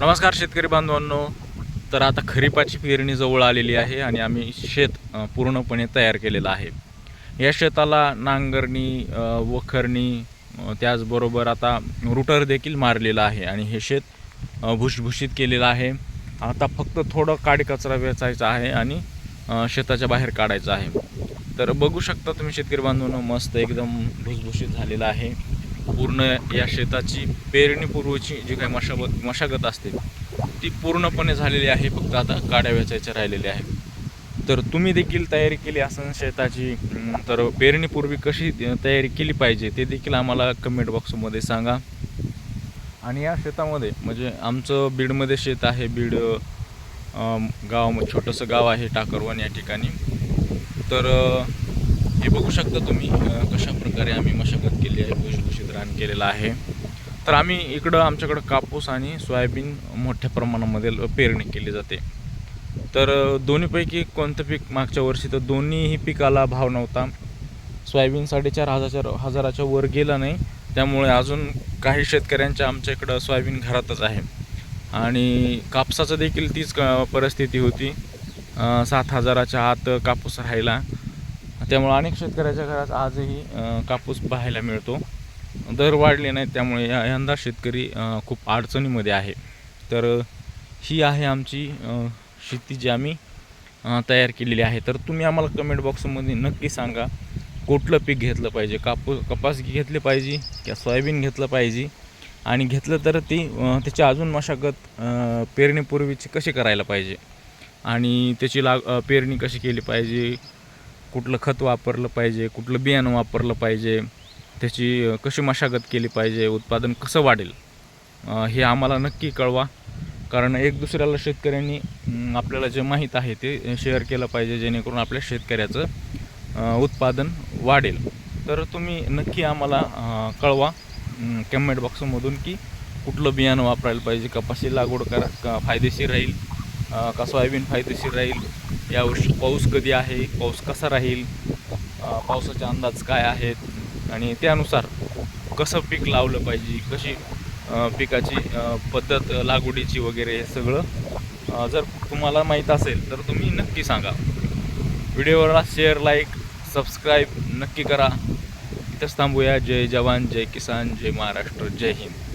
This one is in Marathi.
नमस्कार शेतकरी बांधवांनो. तर आता खरीपाची पेरणी जवळ आलेली आहे आणि आम्ही शेत पूर्णपणे तयार केलेलं आहे. या शेताला नांगरणी वखरणी त्याचबरोबर आता रुटर देखील मारलेलं आहे आणि हे शेत भुसभुशीत केलेलं आहे. आता फक्त थोडं काडी कचरा वेचायचा आहे आणि शेताच्या बाहेर काढायचं आहे. तर बघू शकता तुम्ही शेतकरी बांधवांनो मस्त एकदम भुसभुशीत झालेलं आहे. पूर्ण या शेताची पेरणीपूर्वीची जी काही मशागत मशागत असते ती पूर्णपणे झालेली आहे फक्त आता काड्या वेचायच्या राहिलेल्या आहे तर तुम्ही देखील तयारी केली असं शेताची तर पेरणीपूर्वी कशी तयारी केली पाहिजे ते देखील आम्हाला कमेंट बॉक्समध्ये सांगा. आणि या शेतामध्ये म्हणजे आमचं बीडमध्ये शेत आहे बीड गाव छोटंसं गाव आहे टाकरवन या ठिकाणी. तर हे बघू शकता तुम्ही कशा प्रकारे आम्ही मशागत केली आहे भुसभुशीत रान केलेलं आहे. तर आम्ही इकडं आमच्याकडं कापूस आणि सोयाबीन मोठ्या प्रमाणामध्ये पेरणी केली जाते. तर दोन्हीपैकी कोणतं पीक मागच्या वर्षी तर दोन्हीही पिकाला भाव नव्हता. सोयाबीन साडेचार हजारच्या हजाराच्या वर गेला नाही. त्यामुळे अजून काही शेतकऱ्यांच्या आमच्या इकडं सोयाबीन घरातच आहे. आणि कापसाचं देखील तीच क- परिस्थिती होती. सात हजाराच्या आत कापूस राहिला. त्यामुळं अनेक शेतकऱ्याच्या घरात आजही कापूस पाहायला मिळतो. दर वाढले नाहीत त्यामुळे या- यंदा शेतकरी खूप अडचणीमध्ये आहे. तर ही आहे आमची शेती जी आम्ही तयार केलेली आहे. तर तुम्ही आम्हाला कमेंट बॉक्समध्ये नक्की सांगा कुठलं पीक घेतलं पाहिजे? कापूस कपास घेतले पाहिजे किंवा सोयाबीन घेतलं पाहिजे? आणि घेतलं तर ती त्याची अजून मशागत पेरणीपूर्वीची कशी करायला पाहिजे? आणि त्याची लाग पेरणी कशी केली पाहिजे? कुठलं खत वापरलं पाहिजे कुठलं बियाणं वापरलं पाहिजे त्याची कशी मशागत केली पाहिजे उत्पादन कसं वाढेल हे आम्हाला नक्की कळवा. कारण एक दुसऱ्याला शेतकऱ्यांनी आपल्याला जे माहीत आहे ते शेअर केलं पाहिजे जेणेकरून आपल्या शेतकऱ्याचं उत्पादन वाढेल. तर तुम्ही नक्की आम्हाला कळवा कमेंट बॉक्समधून की कुठलं बियाणं वापरायला पाहिजे कपाशी लागवड करा का फायदेशीर राहील का सोयाबीन फायदेशीर राहील? यावर्षी पाऊस कधी आहे? पाऊस कसा राहील? पावसाचे अंदाज काय आहेत? आणि त्यानुसार कसं पीक लावलं पाहिजे? कशी पिकाची पद्धत लागवडीची वगैरे हे सगळं जर तुम्हाला माहीत असेल तर तुम्ही नक्की सांगा. व्हिडिओला शेअर लाईक सबस्क्राईब नक्की करा. इथंच थांबूया. जय जवान जय किसान जय महाराष्ट्र जय हिंद.